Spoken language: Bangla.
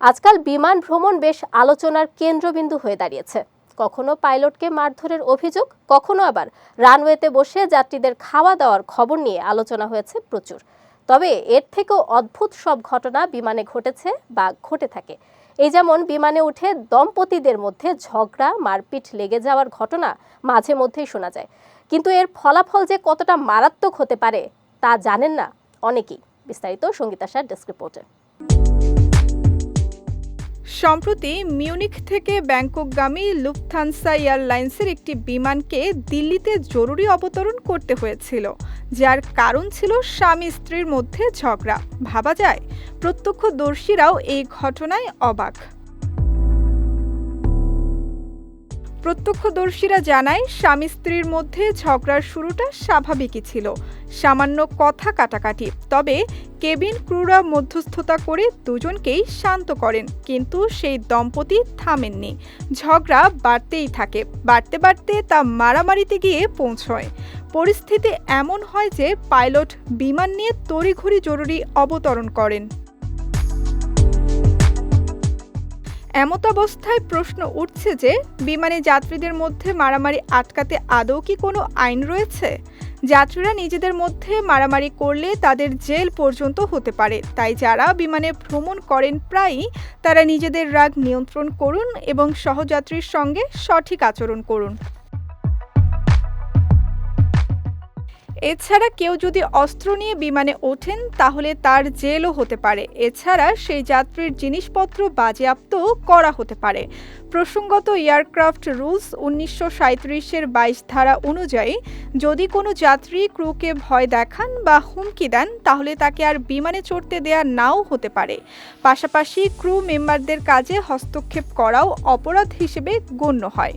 আজকাল বিমান ভ্রমণ বেশ আলোচনার কেন্দ্রবিন্দু হয়ে দাঁড়িয়েছে। কখনো পাইলটকে মারধরের অভিযোগ, কখনো আবার রানওয়েতে বসে যাত্রীদের খাওয়া দাওয়ার খবর নিয়ে আলোচনা হয়েছে প্রচুর। তবে এর থেকেও অদ্ভুত সব ঘটনা বিমানে ঘটেছে বা ঘটে থাকে। এই যেমন বিমানে উঠে দম্পতিদের মধ্যে ঝগড়া, মারপিট লেগে যাওয়ার ঘটনা মাঝে মধ্যেই শোনা যায়। কিন্তু এর ফলাফল যে কতটা মারাত্মক হতে পারে, তা জানেন না অনেকেই। বিস্তারিত সঙ্গীতাশার ডেস্ক রিপোর্টে। সম্প্রতি মিউনিখ থেকে ব্যাংককগামী লুফথানসা এয়ারলাইন্সের একটি বিমানকে দিল্লিতে জরুরি অবতরণ করতে হয়েছিল, যার কারণ ছিল স্বামী স্ত্রীর মধ্যে ঝগড়া। ভাবা যায়, প্রত্যক্ষদর্শীরাও এই ঘটনায় অবাক। প্রত্যক্ষদর্শীরা জানায়, স্বামী স্ত্রীর মধ্যে ঝগড়ার শুরুটা স্বাভাবিকই ছিল। সামান্য কথা কাটাকাটি। তবে কেবিন ক্রুরা মধ্যস্থতা করে দুজনকেই শান্ত করেন। কিন্তু সেই দম্পতি থামেননি। ঝগড়া বাড়তেই থাকে। বাড়তে বাড়তে তা মারামারিতে গিয়ে পৌঁছয়। পরিস্থিতি এমন হয় যে পাইলট বিমান নিয়ে তড়িঘড়ি জরুরি অবতরণ করেন। এমত অবস্থায় প্রশ্ন উঠছে যে, বিমানে যাত্রীদের মধ্যে মারামারি আটকাতে আদৌ কি কোনো আইন রয়েছে? যাত্রীরা নিজেদের মধ্যে মারামারি করলে তাদের জেল পর্যন্ত হতে পারে। তাই যারা বিমানে ভ্রমণ করেন প্রায়ই, তারা নিজেদের রাগ নিয়ন্ত্রণ করুন এবং সহযাত্রীর সঙ্গে সঠিক আচরণ করুন। এছাড়া কেউ যদি অস্ত্র নিয়ে বিমানে ওঠেন, তাহলে তার জেলও হতে পারে। এছাড়া সেই যাত্রীর জিনিসপত্র বাজেয়াপ্ত করা হতে পারে। প্রসঙ্গত এয়ারক্রাফট রুলস উনিশশো সাঁত্রিশের বাইশ ধারা অনুযায়ী, যদি কোনো যাত্রী ক্রুকে ভয় দেখান বা হুমকি দেন, তাহলে তাকে আর বিমানে চড়তে দেয়া নাও হতে পারে। পাশাপাশি ক্রু মেম্বারদের কাজে হস্তক্ষেপ করাও অপরাধ হিসেবে গণ্য হয়।